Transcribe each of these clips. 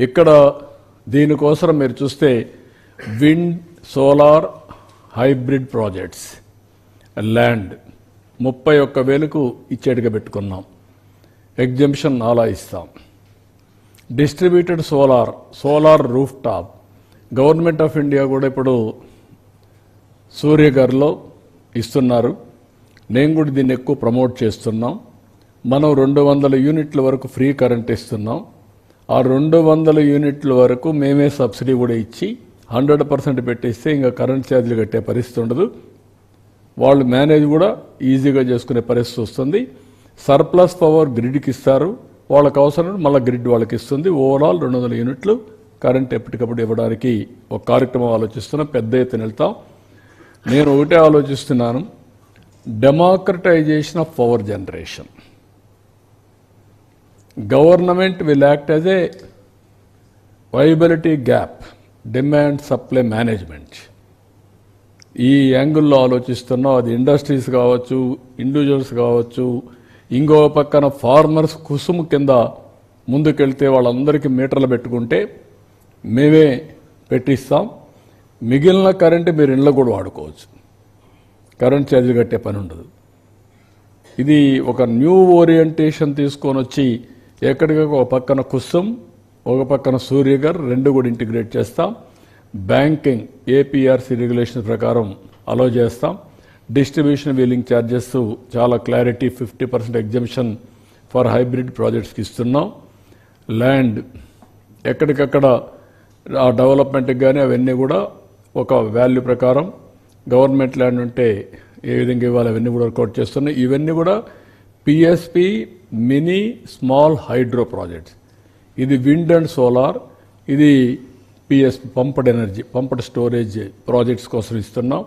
ఇక్కడ దీనికోసం మీరు చూస్తే wind solar hybrid projects land. ముప్పై ఒక్క వేలకు ఇచ్చేటిగా పెట్టుకున్నాం. ఎగ్జిబిషన్ అలా ఇస్తాం. Distributed solar solar roof top government of India కూడా ఇప్పుడు సూర్యగర్లో ఇస్తున్నారు. నేను కూడా దీన్ని ఎక్కువ ప్రమోట్ చేస్తున్నాం. మనం రెండు వందల యూనిట్ల వరకు ఫ్రీ కరెంట్ ఇస్తున్నాం. ఆ రెండు వందల యూనిట్ల వరకు మేమే సబ్సిడీ కూడా ఇచ్చి హండ్రెడ్ పర్సెంట్ పెట్టిస్తే ఇంకా కరెంట్ ఛార్జీలు కట్టే పరిస్థితి ఉండదు. వాళ్ళు మేనేజ్ కూడా ఈజీగా చేసుకునే పరిస్థితి వస్తుంది. సర్ప్లస్ పవర్ గ్రిడ్కి ఇస్తారు. వాళ్ళకి అవసరం మళ్ళీ గ్రిడ్ వాళ్ళకి ఇస్తుంది. ఓవరాల్ రెండు వందల యూనిట్లు కరెంట్ ఎప్పటికప్పుడు ఇవ్వడానికి ఒక కార్యక్రమం ఆలోచిస్తున్నాం పెద్ద ఎత్తున వెళ్తాం. నేను ఒకటే ఆలోచిస్తున్నాను. Democratization of power generation. Government will act as a viability gap demand supply management. ఈ యాంగిల్లో ఆలోచిస్తున్నాం అది ఇండస్ట్రీస్ కావచ్చు ఇండివిజువల్స్ కావచ్చు ఇంకో పక్కన ఫార్మర్స్ కుసుము కింద ముందుకెళ్తే వాళ్ళందరికీ మీటర్లు పెట్టుకుంటే మేమే పెట్టిస్తాం. మిగిలిన కరెంట్ మీరు ఇండ్లో కూడా వాడుకోవచ్చు. కరెంట్ ఛార్జీలు కట్టే పని ఉండదు. ఇది ఒక న్యూ ఓరియంటేషన్ తీసుకొని వచ్చి ఎక్కడికక్కడ ఒక పక్కన కుస్సుం ఒక పక్కన సూర్యగర్ రెండు కూడా ఇంటిగ్రేట్ చేస్తాం. బ్యాంకింగ్ ఏపీఆర్సీ రెగ్యులేషన్ ప్రకారం అలో చేస్తాం. డిస్ట్రిబ్యూషన్ వీలింగ్ ఛార్జెస్ చాలా clarity fifty percent exhibition for hybrid ప్రాజెక్ట్స్కి ఇస్తున్నాం. ల్యాండ్ ఎక్కడికక్కడ ఆ డెవలప్మెంట్కి కానీ అవన్నీ కూడా ఒక వాల్యూ ప్రకారం. గవర్నమెంట్ ల్యాండ్ ఉంటే ఏ విధంగా ఇవ్వాలి అవన్నీ కూడా వర్కౌట్ చేస్తున్నాయి ఇవన్నీ కూడా PSP mini small hydro projects ఇది విండ్ అండ్ సోలార్ ఇది PSP pumped energy pumped storage projects కోసం ఇస్తున్నాం.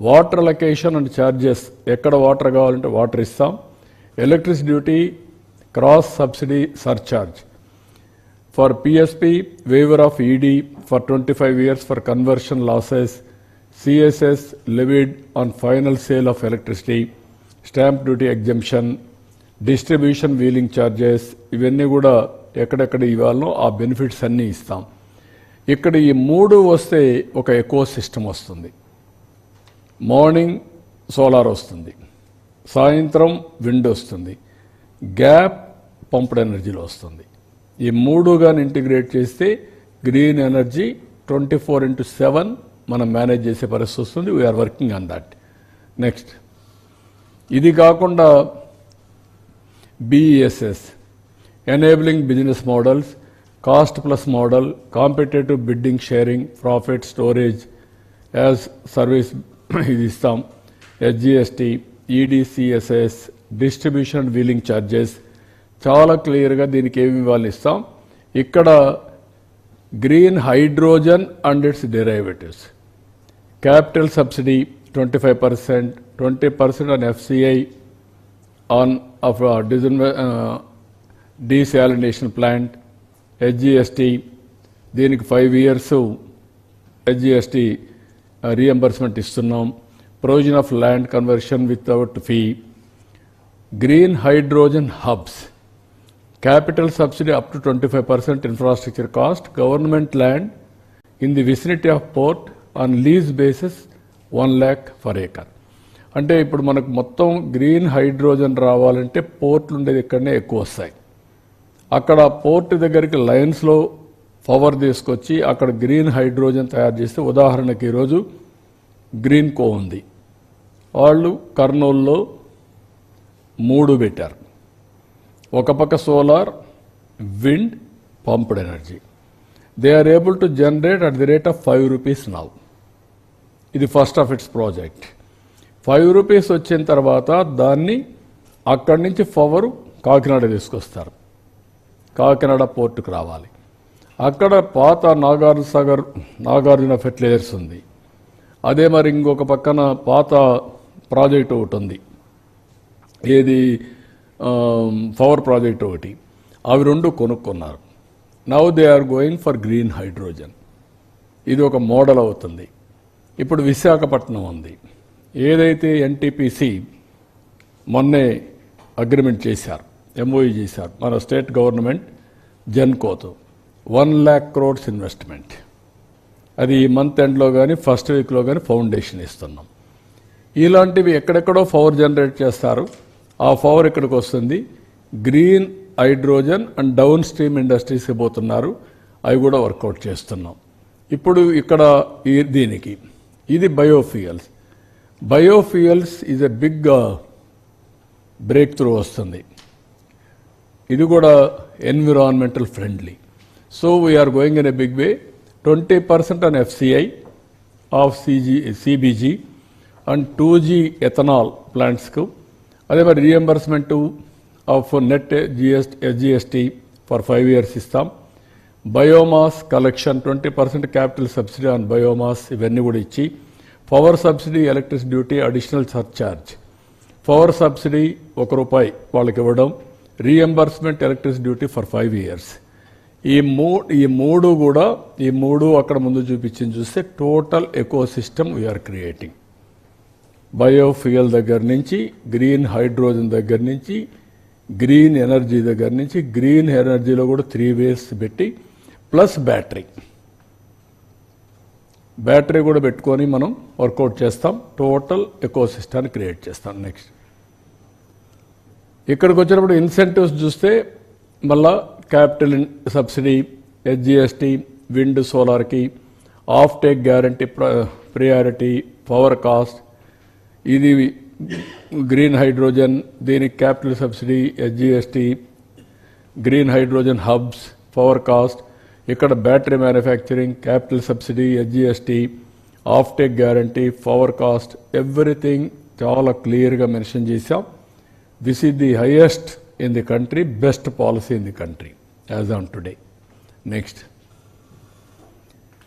వాటర్ లొకేషన్ అండ్ ఛార్జెస్ ఎక్కడ వాటర్ కావాలంటే వాటర్ ఇస్తాం. Electricity duty cross subsidy surcharge For PSP, waiver of ED for 25 years for conversion losses, CSS levied on final sale of electricity, stamp duty exemption, distribution wheeling charges ఇవన్నీ కూడా ఎక్కడెక్కడ ఇవ్వాలనో ఆ benefits అన్నీ ఇస్తాం. ఇక్కడ ఈ మూడు వస్తే ఒక ఎకో సిస్టమ్ వస్తుంది. మార్నింగ్ సోలార్ వస్తుంది. సాయంత్రం విండ్ వస్తుంది. గ్యాప్ పంప్డ్ ఎనర్జీలో వస్తుంది. ఈ మూడు కానీ ఇంటిగ్రేట్ చేస్తే green energy twenty four into seven మనం మేనేజ్ చేసే పరిస్థితి వస్తుంది. We're working on that next ఇది కాకుండా BESS enabling business models cost plus model competitive bidding sharing profit storage as service ఇది ఇస్తాం. SGST EDCSS distribution wheeling charges చాలా క్లియర్గా దీనికి ఏమి ఇవ్వాలి ఇస్తాం. ఇక్కడ green hydrogen and its derivatives capital subsidy twenty five percent twenty percent on FCI on of desalination plant HGST దీనికి ఫైవ్ ఇయర్స్ హెచ్జిఎస్టి రీఎంబర్స్మెంట్ ఇస్తున్నాం provision of land conversion without fee green hydrogen hubs capital subsidy up to 25% infrastructure cost, government land in the vicinity of port on lease basis 1 lakh per acre. అంటే ఇప్పుడు మనకు మొత్తం green hydrogen రావాలంటే పోర్ట్లు ఉండేది ఇక్కడనే ఎక్కువ వస్తాయి అక్కడ పోర్ట్ దగ్గరికి లైన్స్లో పవర్ తీసుకొచ్చి అక్కడ గ్రీన్ హైడ్రోజన్ తయారు చేస్తే ఉదాహరణకి ఈరోజు గ్రీన్ కో ఉంది. వాళ్ళు కర్నూల్లో మూడు పెట్టారు. ఒక పక్క solar wind pumped energy. They are able to generate at the rate of five rupees now. ఇది first of its project. Five rupees వచ్చిన తర్వాత దాన్ని అక్కడి నుంచి పవర్ కాకినాడ తీసుకొస్తారు. కాకినాడ పోర్టుకు రావాలి. అక్కడ పాత నాగార్జున సాగర్ నాగార్జున ఫెర్టిలైజర్స్ ఉంది. అదే మరి ఇంకొక పక్కన పాత ప్రాజెక్ట్ ఒకటి ఉంది. ఏది? పవర్ ప్రాజెక్ట్ ఒకటి. అవి రెండు కొనుక్కున్నారు. Now they are going for green hydrogen ఇది ఒక మోడల్ అవుతుంది. ఇప్పుడు విశాఖపట్నం ఉంది. ఏదైతే ఎన్టీపీసీ మొన్నే అగ్రిమెంట్ చేశారు ఎంఓఈ చేశారు మన స్టేట్ గవర్నమెంట్ జెన్కోతో వన్ ల్యాక్ క్రోడ్స్ ఇన్వెస్ట్మెంట్ అది ఈ మంత్ ఎండ్లో కానీ ఫస్ట్ వీక్లో కానీ ఫౌండేషన్ ఇస్తున్నాం. ఇలాంటివి ఎక్కడెక్కడో పవర్ జనరేట్ చేస్తారు. ఆ పవర్ ఇక్కడికి వస్తుంది. Green hydrogen and downstream ఇండస్ట్రీస్కి పోతున్నారు. అవి కూడా వర్కౌట్ చేస్తున్నాం. ఇప్పుడు ఇక్కడ ఈ దీనికి ఇది biofuels biofuels is a big breakthrough వస్తుంది. ఇది కూడా environmental friendly so we're going in a big way twenty percent on FCI of CG CBG and two G ethanol ప్లాంట్స్కు అదే మరి reimbursement of net GS SGST for five years ఇస్తాం. Biomass collection twenty percent capital subsidy on biomass ఇవన్నీ కూడా ఇచ్చి power subsidy electricity duty additional surcharge. Power subsidy ఒక రూపాయి వాళ్ళకి ఇవ్వడం reimbursement electricity duty for five years. ఈ మూ ఈ మూడు కూడా ఈ మూడు అక్కడ ముందు చూపించింది చూస్తే total ecosystem we're creating biofuel దగ్గర నుంచి గ్రీన్ హైడ్రోజన్ దగ్గర నుంచి గ్రీన్ ఎనర్జీ దగ్గర నుంచి గ్రీన్ ఎనర్జీలో కూడా త్రీ వేస్ పెట్టి ప్లస్ బ్యాటరీ. బ్యాటరీ కూడా పెట్టుకొని మనం వర్కౌట్ చేస్తాం. టోటల్ ఎకో సిస్టాన్ని క్రియేట్ చేస్తాం నెక్స్ట్ ఇక్కడికి వచ్చినప్పుడు ఇన్సెంటివ్స్ చూస్తే మళ్ళా capital subsidy HGST wind సోలార్కి offtake guarantee priority power cost ఇది గ్రీన్ హైడ్రోజన్ దీనికి capital subsidy HGST green hydrogen hubs power cost ఇక్కడ battery manufacturing capital subsidy HGST offtake guarantee power cost everything చాలా క్లియర్గా mention చేశాం. This is the highest in the country best policy in the country as on today next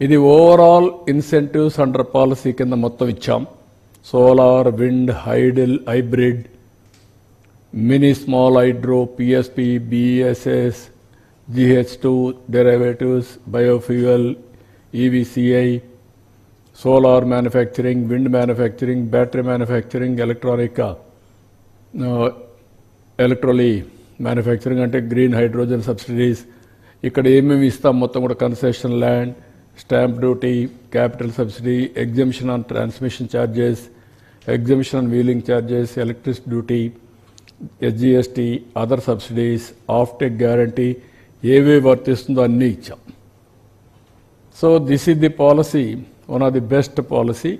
ఇది overall incentives under policy కింద మొత్తం ఇచ్చాం. Solar wind hydel hybrid mini small hydro PSP BSS GH two derivatives biofuel EVCI solar manufacturing wind manufacturing battery manufacturing electronic electrolyser manufacturing అంటే green hydrogen subsidies ఇక్కడ ఏమేమి ఇస్తాం? మొత్తం కూడా concession land stamp duty capital subsidy exemption on transmission charges exemption on wheeling charges electricity duty SGST other subsidies offtake guarantee ఏవే వర్తిస్తుందో అన్నీ ఇచ్చాం. So this is the policy one of the best policy